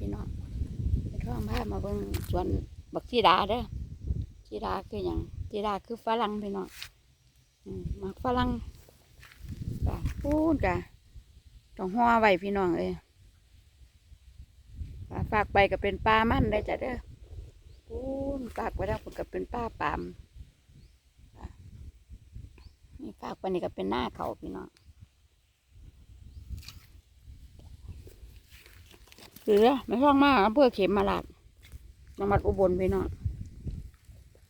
พี่น้องไปท่องพามาเบิ่งสวนบักชีดาเด้อชีดาคืออย่างชีดาคือฝรั่งพี่น้องอืมมักฝรั่งจ้ะพูดกะต้องห่อไว้พี่น้องเอ้ยฝากไปก็เป็นปลามันได้จ้ะเด้อพูนฝากไว้แล้วก็เป็นป้าปามนี่ฝากไปนี่ก็เป็นหน้าเขาพี่น้อง หรือไม่ท่องมากอำเภอเข็มมาลาดจังหวัดอุบลพี่น้อง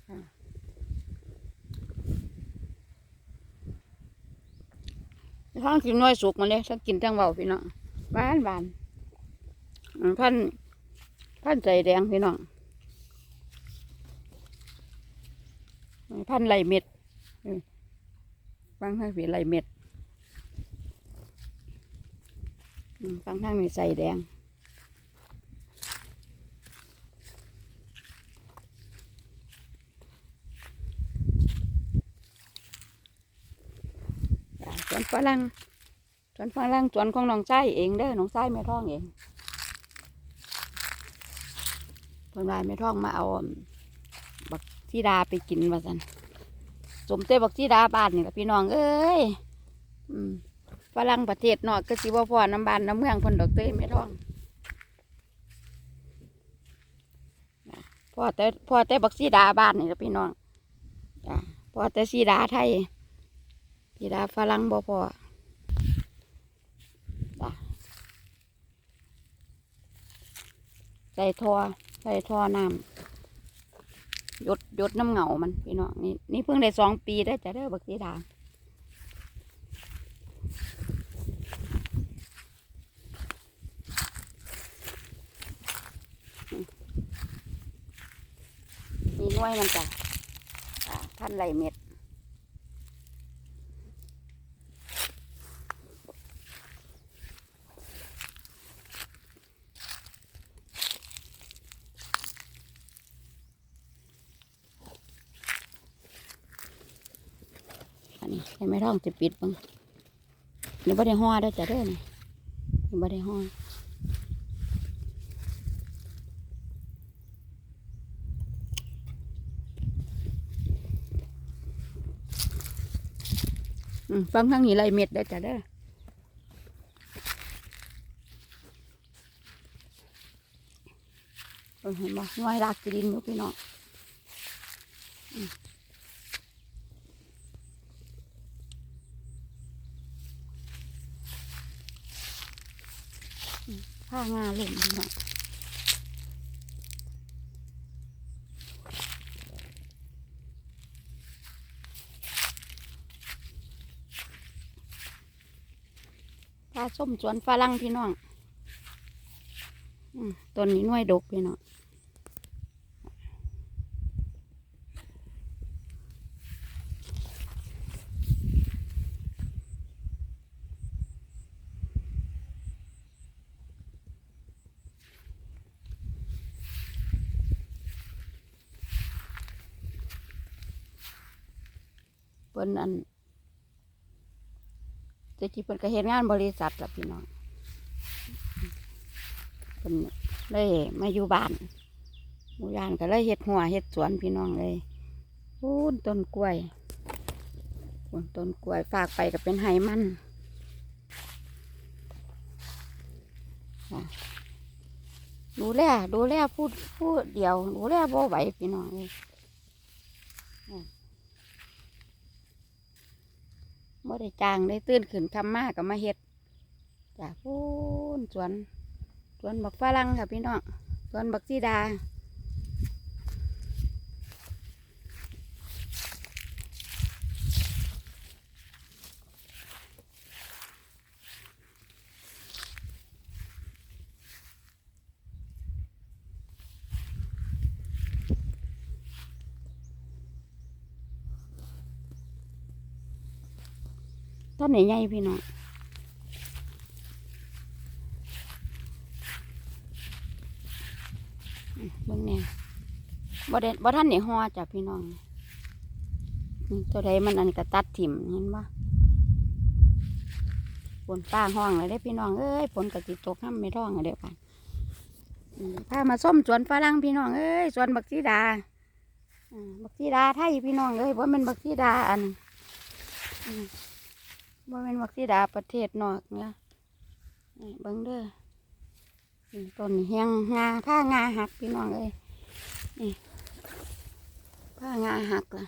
ค่ะไม่ท่องกินน้อยสุกมาเลยถ้ากินทั้งเบาพี่น้องหวานหวานพันพันใจแดงพี่น้องพันไหลเม็ดอืมบางท่านสีไหลเม็ดอืมบางท่านมีใส่แดง จ้ะสวน ฝรั่งสวนฝรั่งสวนของน้องชายเองเด้อน้องชายแม่ท้องเองเพิ่นว่าแม่ท้องมาเอาบักชีดาไปกินว่าซั่นสมเต้บักชีดาบ้านนี่ล่ะพี่น้องเอ้ยอืมฝรั่งประเทศนอกก็สิบ่พอน้ำบ้านน้ำเมืองเพิ่นดอกเต้ยแม่ท้องพอแต่พอแต่บักชีดาบ้านนี่ล่ะพี่น้องจ้ะพอแต่ชีดาไทย สีดาฝรั่งบ่พอใส่ทอใส่ทอน้ำหยดหยดน้ำเหงามันพี่น้องนี่นี่เพิ่งได้สองปีได้จะได้บักสีดามีน้วยมันจ้ะจ้ะพันไหลเม็ด อันนี้ให้ไม่ท่องจะปิดบ้างนี่บ่ได้ห่อได้จ้ะเด้อนี่นี่บ่ได้ห่อฟังทางนี้ไรเม็ดได้จ้ะเด้อเห็นบ่น้อยรากกินอยู่พี่น้อง ผ้างาเล่นพี่น้องผ้าส้มสวนฝรั่งพี่น้องอืมต้นนี้น่วยดกพี่น้อง เพิ่นอันแต่ที่เพิ่นก็เฮ็ดงานบริษัทล่ะพี่น้องเพิ่นเลยมาอยู่บ้านหมู่บ้านก็เลยเฮ็ดหัวเฮ็ดสวนพี่น้องเลยพูนต้นกล้วยพูนต้นกล้วยฝากไปก็เป็นไห้มันดูแลดูแลพูดพูดเดียวดูแลบ่ไหวพี่น้องเลย บ่ได้จ้างได้ตื่นขึ้นทำมากับมาเฮ็ดจากพูนสวนสวนบักฝรั่งค่ะพี่น้องสวนบักซีดา ต้นใหญ่ๆพี่น้องเบิ่งแน่บ่ได้บ่ท่านนี่ฮอจ้ะพี่น้องตัวใดมันอันนี้ก็ตัดถิ่มเห็นบ่ฝนฟ้าห้องเลยเด้พี่น้องเอ้ยฝนกะติตกน้ำไม่ร้องเลยเด้อค่ะอืมพามาส้มสวนฝรั่งพี่น้องเอ้ยสวนบักซีดาบักซีดาไทยพี่น้องเอ้ยว่ามันบักซีดาอัน ว่ามันบักซีดาประเทศนอกเนี่ยนี่เบิ้งเด้อนี่ต้นเฮียงงาผ้างาหักพี่น้องเอ้ยนี่ผ้างาหักล่ะ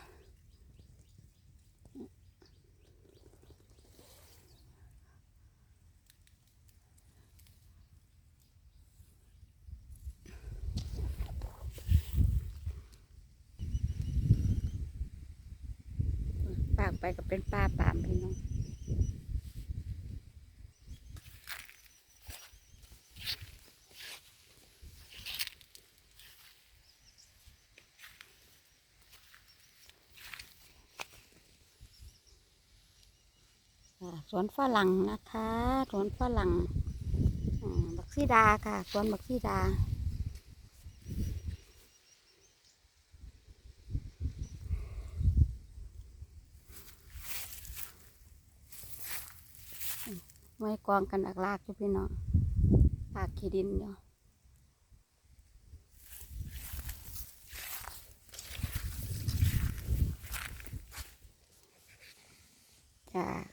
ปากไปก็เป็นป้าปามพี่น้อง สวนฝรั่งนะคะสวนฝรั่งบักซีดาค่ะสวนบักซีดาไว้กองกันอักลากอยู่พี่น้องปากขี้ดินอยู่จ้า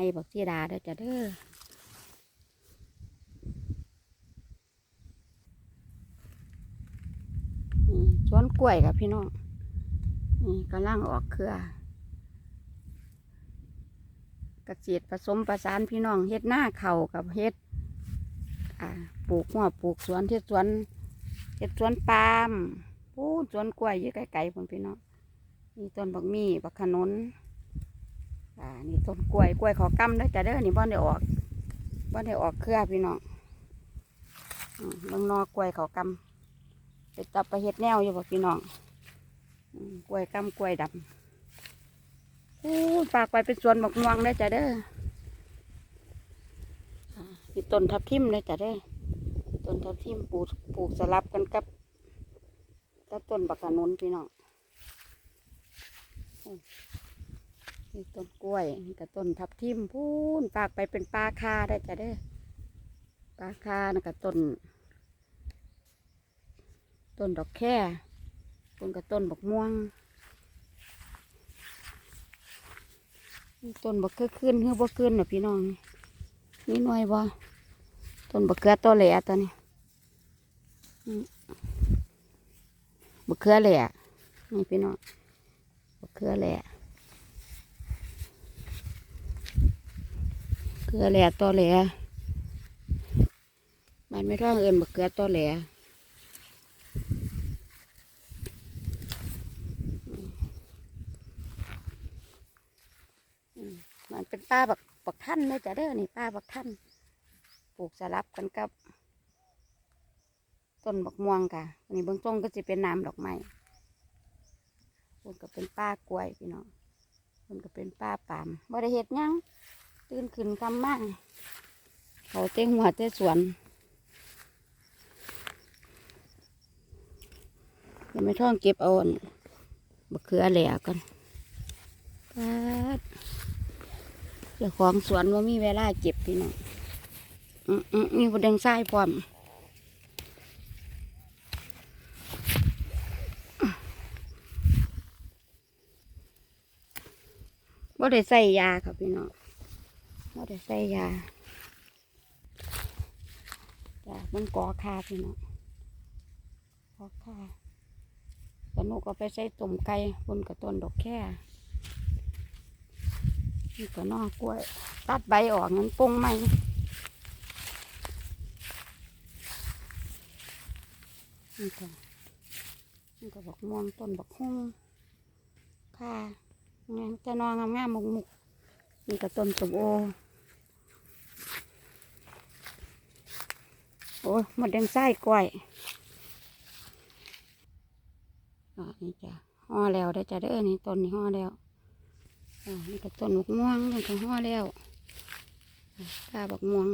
ให้บักซีดาเด้อจ้ะเด้อนี่สวนกล้วยกับพี่น้องนี่กำลังออกเครือกระเกษตรผสมประสานพี่น้องเฮ็ดหน้าเข่ากับเฮ็ดปลูกหัวปลูกสวนเฮ็ดสวนเฮ็ดสวนปาล์มปูสวนกล้วยอยู่ไกลๆบนพี่น้องนี่ต้นบักมี่บักขนุน อ่านี่ต้นกล้วยกล้วยขอกำได้จ้ะเด้อนี่บ่ได้ออกบ่ได้ออกเครือพี่น้องอืมเบิ่งนอกล้วยขอกำไปตับไปเฮ็ดแนวอยู่บ่พี่น้องกล้วยกำกล้วยดำอู้ฝากไปเป็นสวนบักม่วงได้จ้ะเด้ออ่ต้นทับทิมได้จ้ะเด้อต้นทับทิมปลูกปลูกสลับกันกับกับต้นบักขนุนพี่น้องอ นี่ต้นกล้วยนี่กับต้นทับทิมพูนฝากไปเป็นปลาคาได้จ้ะเด้อปลาคานะกับต้น ต้นดอกแค่ต้นกับต้นบกม่วงต้นบักเขือขึ้นเฮือบักขึ้นน่ะพี่น้องนี่หน่อยบ่ต้นบักเขือตัวแหล่ตัวนี้บักเขือแหล่นี่พี่น้องบักเขือแหล่ เขือแหลตัวแหล่มันไม่ต้องเอินบักเขือตัวแหล่มันเป็นป้าบักบักท่านเลยจ้ะเด้อนี่ป้าบักท่านปลูกสลับกันกับต้นบักม่วงค่ะนนี้เบื้องต้นก็จะเป็นน้ำดอกไม้คนก็เป็นป้ากล้วยพี่น้องคนก็เป็นป้าปามบ่ได้เห็ดยัง ตื่นขึ้นคำมากเขาเต้งหัวเต้สวนเดี๋ยวไม่ท่องเก็บเอาอันบักเขือแหล่ก่อนป๊าดเจ้าของสวนว่ามีเวลาเก็บพี่น้องมีบดแดงทรายพร้อมบ่ได้ใส่ยาค่ะพี่น้อง บ่ได้ใส่ยาจ้ะมันกอคาพี่น้องกอคาสนุกก็ไปใส่ต้มไก่บนกับต้นดอกแค่นี่ก็นอกกล้วย ตัดใบออกงั้นปงไหมนี่ก็นี่ก็บอกม่วงต้นบอกฮุ้งค่างามจะนอนงามงามมุกมุกนี่ก็ต้นสมโอ โอ้ยหมดแดงไส้กล้วยอ่านี่จ้ะห่อแล้วได้อจ้ะเด้อนี่ต้นนี่ห่อแล้วอ่านี่ก็ต้นมกม่วงนี่ก็ห่อแล้วอ่ากาบักม่วง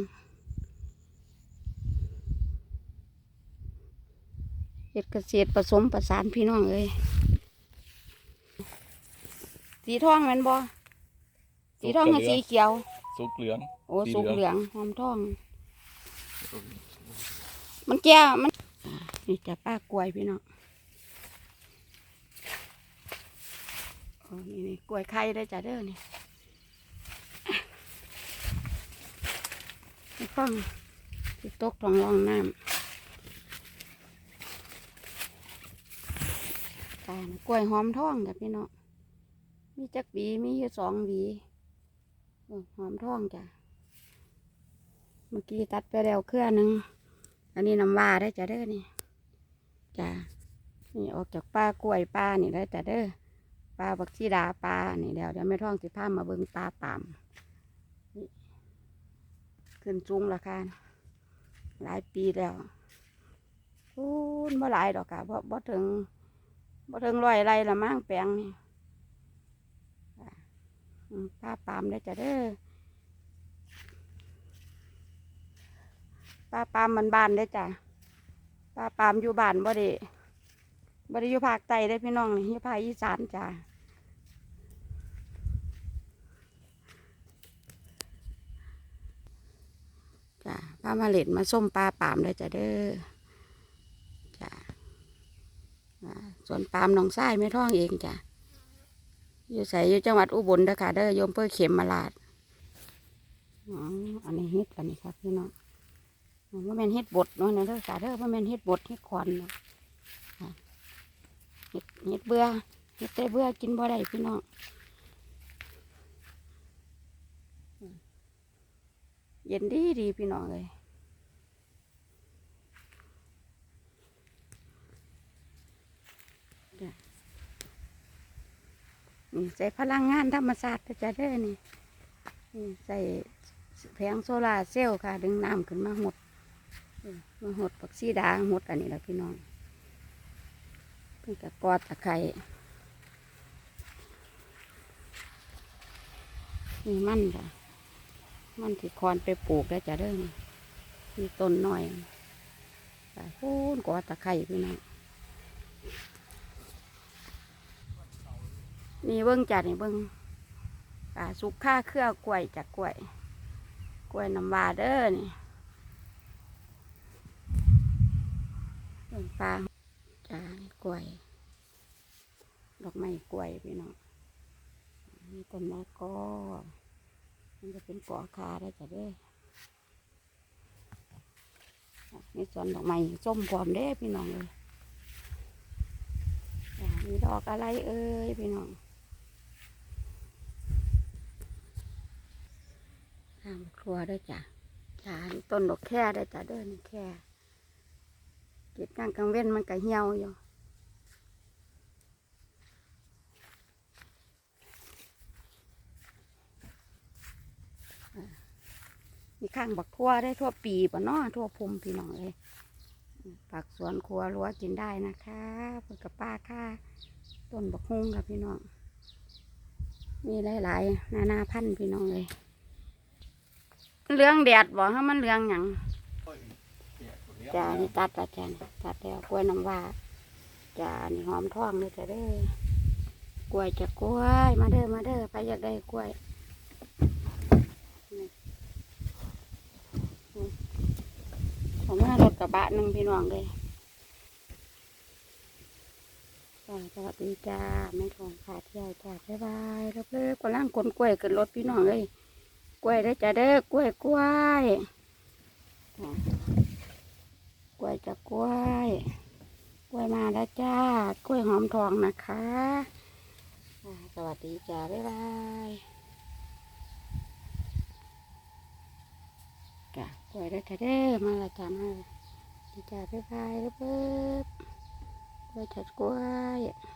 เฮ็ดเกษตรผสมประสานพี่น้องเอ้ยสีทองแมันบ่สีทองกับสีเขียว สุกเหลือง โอ้สีสุกเหเหลืลือองงหอมทอง มันแก่มันนี่จะป้ากล้วยพี่น้องนี่นี่กล้วยไข่ได้จ้ะเด้อนี่นี่ฟังที่ตกทองรองน้ำตาน่ะกล้วยหอมทองจ้ะพี่น้องมีจักหวีมีอยู่สองหวีหอมทองจ้ะเมื่อกี้ตัดไปแล้วเครื่อหนึ่ง อันนี้น้ำว่าได้จ้ะเด้อนี่จ้ะนี่ออกจากป้ากล้วยป้านี่ได้จ้ะเด้อป้าบักชีดาป้านี่เดี๋ยวเดี๋ยวไม่ท่องสิพามาเบิ่งป้าปามนี่ขึ้นจุงราคาหลายปีแล้วพูนบ่หลายดอกค่ะบ่บ่ถึงบ่ถึงร้อยไรละมั่งแปลงนี่ป้าปามได้จ้ะเด้อ ป้าปามมันบ้านได้จ้ะป้าปามอยู่บ้านบ่ได้บ่ได้อยู่ภาคใต้ได้พี่น้องอยู่ภาคอีสานจ้ะจ้ะป้ามาเล็ดมาส้มปลาปามได้จ้ะเด้อจ้ะอ่วนปามหนองทรายไม่ท่องเองจ้ะอยู่ใส่อยู่จังหวัดอุบลเด้อค่ะเด้อโยมเพื่อเข็มมาลาดอ๋ออันนี้เฮ็ดอันนี้ครับพี่น้อง ว่าแม่นเฮ็ดบดเนาะนะเด้อสาเด้อว่าแม่นเฮ็ดบดเฮ็ดควันเนาะค่ะเฮ็ดเฮ็ดเบื่อเฮ็ดแต่เบื่อกินบ่ได้พี่น้องเย็นดีดีพี่น้องเลยนี่ใส่พลังงานธรรมศาสตร์จะเด้นี่นี่ใส่แผงโซลาร์เซลล์ค่ะ ดึงน้ำขึ้นมาหมด มาหดผักซีดาหดอันนี้แหละพี่น้องเพิ่งกะกอดตะไคร้นี่มันจ้ะมันที่คอนไปปลูกแล้วจะเด้อนี่มีต้นหน่อยจ้ะพูนกอดตะไคร้พี่น้องนี่เบิ้งจัดนี่เบิ้งอ่าสุกค่าเครือกล้วยจากกล้วย กล้วยน้ำวาเด้อนี่ ต้นปลาจ้ากล้วย ดอกไม้กล้วยพี่น้องมีต้นมะกอมันจะเป็นกอคาได้จ้ะเด้อมีส่วนดอกไม้ส้มพร้อมเด้พี่น้องเลยมีดอกอะไรเอ้ยพี่น้องทางครัวด้วยจ้ะจ้ะมีต้นดอกแค่ได้จ้ะเด้อนี่แค่ เก็บกลางกลางเว้นมันก็เหี่ยวอยู่มีข้างบักทั่วได้ทั่วปีปะเนาะทั่วภูมิพี่น้องเลยผักสวนครัวรั้วกินได้นะคะเพื่อกับป้าค่ะต้นบักฮุ้งค่ะพี่น้อง มีหลายๆนานาพันธุ์พี่น้องเลย เรื่องแดดบอกให้มันเรื่องหยัง จ้านี่ตัดแล้วจ้านี่ตัดแล้วกล้วยน้ำว้าจ้านี่หอมทองเลยจ้ะเด้อกล้วยจะกล้วย มาเด้อมาเด้อไปอยากได้กล้วยผมว่ารถกระบะหนึ่งพี่น้องเลยจ้าสวัสดีจ้าแม่ทองขาเที่ยวจ้าบ๊ายบายเลิกๆกำลังขนกล้วยขึ้นรถพี่น้องเลยกล้วยได้จ้าเด้อกล้วยกล้วย วยจะกล้วย กล้วยมาแล้วจ้า กล้วยหอมทองนะคะอ่าสวัสดีจ้า บ๊ายบายจ้ากล้วยได้อเด้อมาละจ้ามาดีจ้า บ๊ายบายเด้อเบิบกล้วยจะกล้วย